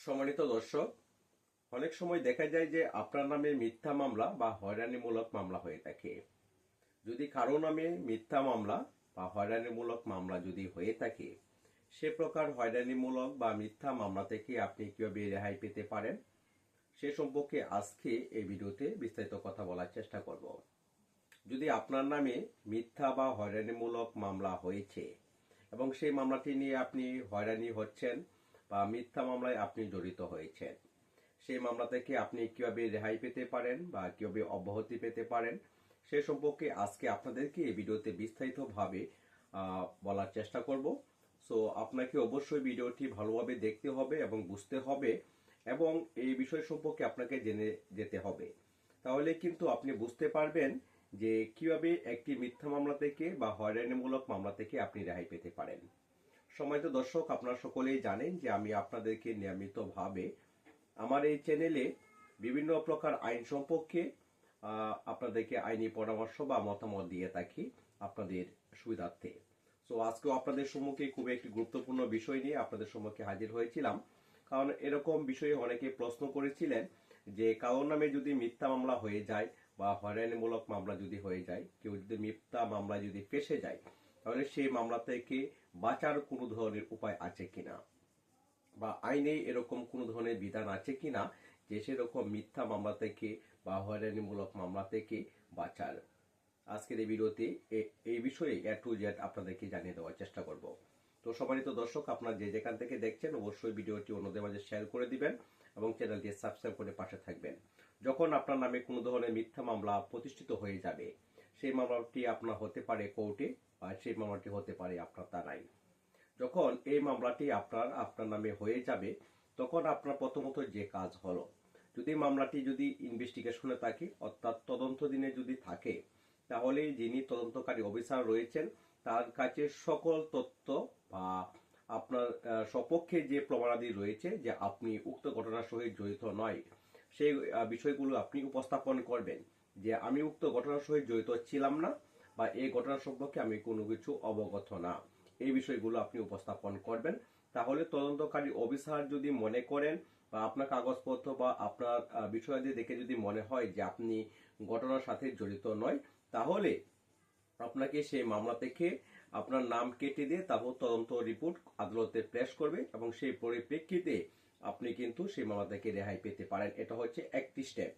সম্মানিত দর্শক, অনেক সময় দেখা যায় যে আপনার নামে মিথ্যা মামলা বা হয়রানিমূলক মামলা হয়ে থাকে। যদি কারও নামে মিথ্যা মামলা বা হয়রানিমূলক মামলা যদি হয়ে থাকে, সে প্রকার হয়রানিমূলক বা মিথ্যা মামলা থেকে আপনি কীভাবে রেহাই পেতে পারেন, সে সম্পর্কে আজকে এই ভিডিওতে বিস্তারিত কথা বলার চেষ্টা করব। যদি আপনার নামে মিথ্যা বা হয়রানিমূলক মামলা হয়েছে এবং সেই মামলাটি নিয়ে আপনি হয়রানি হচ্ছেন বা মিথ্যা মামলায় আপনি জড়িত হয়েছেন। সেই মামলা থেকে আপনি কীভাবে রেহাই পেতে পারেন বা কীভাবে অব্যাহতি পেতে পারেন, সে সম্পর্কে আজকে আপনাদেরকে এই ভিডিওতে বিস্তারিতভাবে বলার চেষ্টা করব। সো, আপনাকে অবশ্যই ভিডিওটি ভালোভাবে দেখতে হবে এবং বুঝতে হবে এবং এই বিষয় সম্পর্কে আপনাকে জেনে যেতে হবে। তাহলে কিন্তু আপনি বুঝতে পারবেন যে কীভাবে একটি মিথ্যা মামলা থেকে বা হয়রানিমূলক মামলা থেকে আপনি রেহাই পেতে পারেন। সময়ত দর্শক, আপনারা সকলেই জানেন যে আমি আপনাদেরকে নিয়মিতভাবে আমার এই চ্যানেলে বিভিন্ন প্রকার আইন সম্পর্কে আপনাদেরকে আইনি পরামর্শ বা মতামত দিয়ে থাকি আপনাদের সুবিধার্থে। সো আজকেও আপনাদের সম্মুখে খুব একটি গুরুত্বপূর্ণ বিষয় নিয়ে আপনাদের সম্মুখে হাজির হয়েছিলাম। কারণ এরকম বিষয়ে অনেকে প্রশ্ন করেছিলেন যে, কারোর নামে যদি মিথ্যা মামলা হয়ে যায় বা হয়রানিমূলক মামলা যদি হয়ে যায়, কেউ যদি মিথ্যা মামলা যদি ফেসে যায়, তাহলে সেই মামলা থেকে বাঁচার কোনো ধরনের উপায় আছে কিনা? বা আইনে এরকম কোনো ধরনের বিধান আছে কিনা যে সেরকম মিথ্যা মামলা থেকে বা হয়রানিমূলক মামলা থেকে বাঁচার? আজকের এই ভিডিওতে এই বিষয়ে এ টু জেড আপনাদেরকে জানিয়ে দেওয়ার চেষ্টা করব। তো সবারই তো দর্শক, আপনার যে যেখান থেকে দেখছেন, অবশ্যই ভিডিওটি অন্যদের মাঝে শেয়ার করে দিবেন এবং চ্যানেলটি সাবস্ক্রাইব করে পাশে থাকবেন। যখন আপনার নামে কোনো ধরনের মিথ্যা মামলা প্রতিষ্ঠিত হয়ে যাবে, সেই মামলাটি আপনার হতে পারে কোর্টে সেই মামলাটি হতে পারে আপনার থানায় যখন এই মামলাটি আপনার আপনার নামে হয়ে যাবে, তখন আপনার প্রথমত যে কাজ হলো, যদি মামলাটি যদি ইনভেস্টিগেশনে থাকে, অর্থাৎ তদন্ত দিনে যদি থাকে, তাহলে যিনি তদন্তকারী অফিসার রয়েছেন, তার কাছে সকল তথ্য বা আপনার সপক্ষে যে প্রমাণাদি রয়েছে যে আপনি উক্ত ঘটনার সহিত জড়িত নয়, সেই বিষয়গুলো আপনি উপস্থাপন করবেন যে আমি উক্ত ঘটনার সহিত জড়িত ছিলাম না বা এই ঘটনা সম্পর্কে আমি কোনো কিছু অবগত না। এই বিষয়গুলো আপনি উপস্থাপন করবেন। তাহলে তদন্তকারী অফিসার যদি মনে করেন বা আপনার কাগজপত্র বা আপনার বিষয়াদি দেখে যদি মনে হয় যে আপনি ঘটনার সাথে জড়িত নয়, তাহলে আপনাকে সেই মামলা থেকে আপনার নাম কেটে দিয়ে তারপর তদন্ত রিপোর্ট আদালতে পেশ করবে এবং সেই পরিপ্রেক্ষিতে আপনি কিন্তু সেই মামলা থেকে রেহাই পেতে পারেন। এটা হচ্ছে একটি স্টেপ।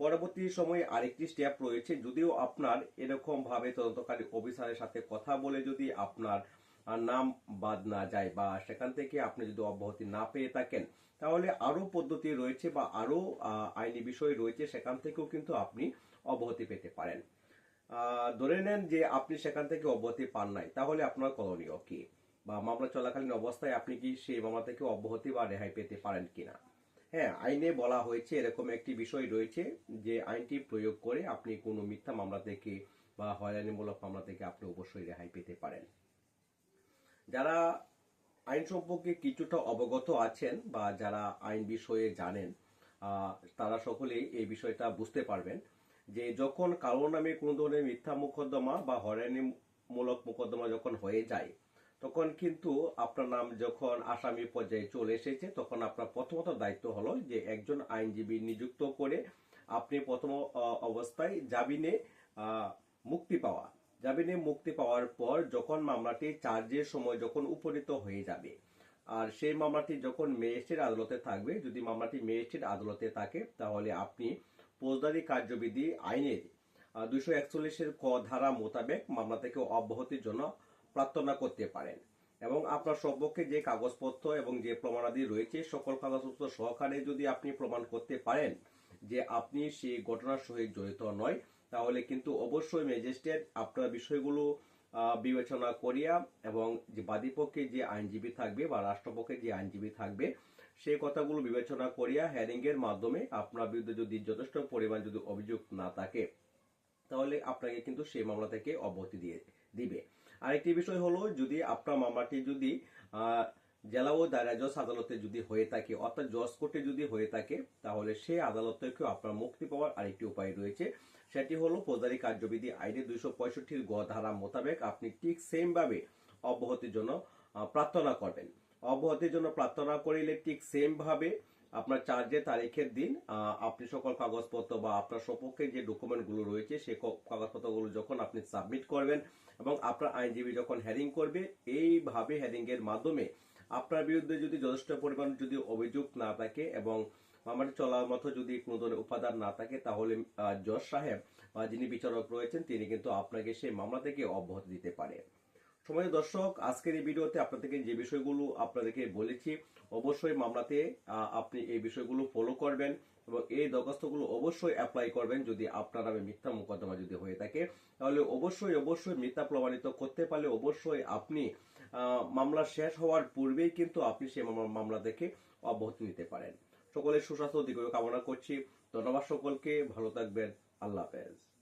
পরবর্তী সময়ে আরেকটি স্টেপ রয়েছে। যদিও আপনার এরকম ভাবে তদন্তকারী অফিসারের সাথে কথা বলে যদি আপনার নাম বাদ না যায় বা সেখান থেকে আপনি যদি অব্যাহতি না পেয়ে থাকেন তাহলে আরও পদ্ধতি রয়েছে বা আরও আহ, আইনি বিষয় রয়েছে সেখান থেকেও কিন্তু আপনি অব্যাহতি পেতে পারেন। ধরে নেন যে আপনি সেখান থেকে অব্যাহতি পান নাই তাহলে আপনার করণীয় কি? বা মামলা চলাকালীন অবস্থায় আপনি কি সেই মামলা থেকে অব্যাহতি বা রেহাই পেতে পারেন কিনা? হ্যাঁ আইনে বলা হয়েছে এরকম একটি বিষয় রয়েছে যে আইনটি প্রয়োগ করে আপনি কোনো মিথ্যা মামলা থেকে বা হয়রানিমূলক মামলা থেকে আপনি অবশ্যই রেহাই পেতে পারেন। যারা আইন সম্পর্কে কিছুটা অবগত আছেন বা যারা আইন বিষয়ে জানেন তারা সকলেই এই বিষয়টা বুঝতে পারবেন যে যখন কারও নামে কোনো ধরনের মিথ্যা মোকদ্দমা বা হয়রানিমূলক মোকদ্দমা যখন হয়ে যায় তখন কিন্তু আপনার নাম যখন আসামি পর্যায়ে চলে এসেছে, তখন আপনার প্রথমত দায়িত্ব হলো যে একজন আইনজীবী নিযুক্ত করে আপনি প্রথম অবস্থায় জামিনে মুক্তি পাওয়া। জামিনে মুক্তি পাওয়ার পর যখন মামলাটি চার্জের সময় যখন উপনীত হয়ে যাবে, আর সেই মামলাটি যখন ম্যাজিস্ট্রেট আদালতে থাকবে, যদি মামলাটি ম্যাজিস্ট্রেট আদালতে থাকে, তাহলে আপনি ফৌজদারি কার্যবিধি আইনের দুইশো একচল্লিশের ক ধারা মোতাবেক মামলা থেকে অব্যাহতির জন্য প্রার্থনা করতে পারেন। এবং আপনার সপক্ষে যে কাগজপত্র এবং যে প্রমাণাদি রয়েছে, সকল কাগজপত্র সহকারে যদি আপনি প্রমাণ করতে পারেন যে আপনি সেই ঘটনার সহিত জড়িত নয়, তাহলে কিন্তু অবশ্যই ম্যাজিস্ট্রেট আপনার বিষয়গুলো বিবেচনা করিয়া এবং যে বাদীপক্ষে যে আইনজীবী থাকবে বা রাষ্ট্রপক্ষে যে আইনজীবী থাকবে, সেই কথাগুলো বিবেচনা করিয়া হ্যারিং এর মাধ্যমে আপনার বিরুদ্ধে যদি যথেষ্ট পরিমাণ যদি অভিযোগ না থাকে, তাহলে আপনাকে কিন্তু সেই মামলা থেকে অব্যাহতি দিয়ে দিবে। আরেকটি বিষয় হলো, যদি আপনার মামলাটি যদি জেলা ও দায়রা জজ আদালতে যদি হয়ে থাকে, অর্থাৎ জজ কোর্টে যদি হয়ে থাকে, তাহলে সেই আদালত থেকেও আপনার মুক্তি পাওয়ার আরেকটি উপায় রয়েছে। সেটি হলো ফৌজদারি কার্যবিধি আইনে দুইশো পঁয়ষট্টির গ ধারা মোতাবেক আপনি ঠিক সেমভাবে অব্যাহতির জন্য প্রার্থনা করবেন। অব্যাহতির জন্য প্রার্থনা করিলে ঠিক সেম ভাবে আপনার চার্জের তারিখের দিন আপনি সকল কাগজপত্র বা আপনার সপক্ষে যে ডকুমেন্টগুলো রয়েছে ক- কাগজপত্রগুলো যখন আপনি সাবমিট করবেন এবং আপনার আইনজীবী যখন হ্যারিং করবে, এইভাবে হ্যারিংয়ের মাধ্যমে আপনার বিরুদ্ধে যদি যথেষ্ট পরিমাণ যদি অভিযোগ না থাকে এবং মামলাটি চলার মতো যদি কোনো ধরনের উপাদান না থাকে, তাহলে জজ সাহেব বা যিনি বিচারক রয়েছেন, তিনি কিন্তু আপনাকে সেই মামলা থেকে অব্যাহতি দিতে পারে। সময় দর্শক, আজকের এই ভিডিওতে আপনাদেরকে যে বিষয়গুলো আপনাদেরকে বলেছি, অবশ্যই মামলাতে আপনি এই বিষয়গুলো ফলো করবেন এবং এই দরখাস্তগুলো অবশ্যই অ্যাপ্লাই করবেন যদি আপনার নামে মিথ্যা মোকদ্দমা যদি হয়ে থাকে। তাহলে অবশ্যই অবশ্যই মিথ্যা প্রমাণিত করতে পারলে অবশ্যই আপনি মামলা শেষ হওয়ার পূর্বেই কিন্তু আপনি সেই মামলা- থেকে অব্যাহতি নিতে পারেন। সকলের সুস্বাস্থ্য দিকেও কামনা করছি। ধন্যবাদ সকলকে। ভালো থাকবেন। আল্লাহ হাফেজ।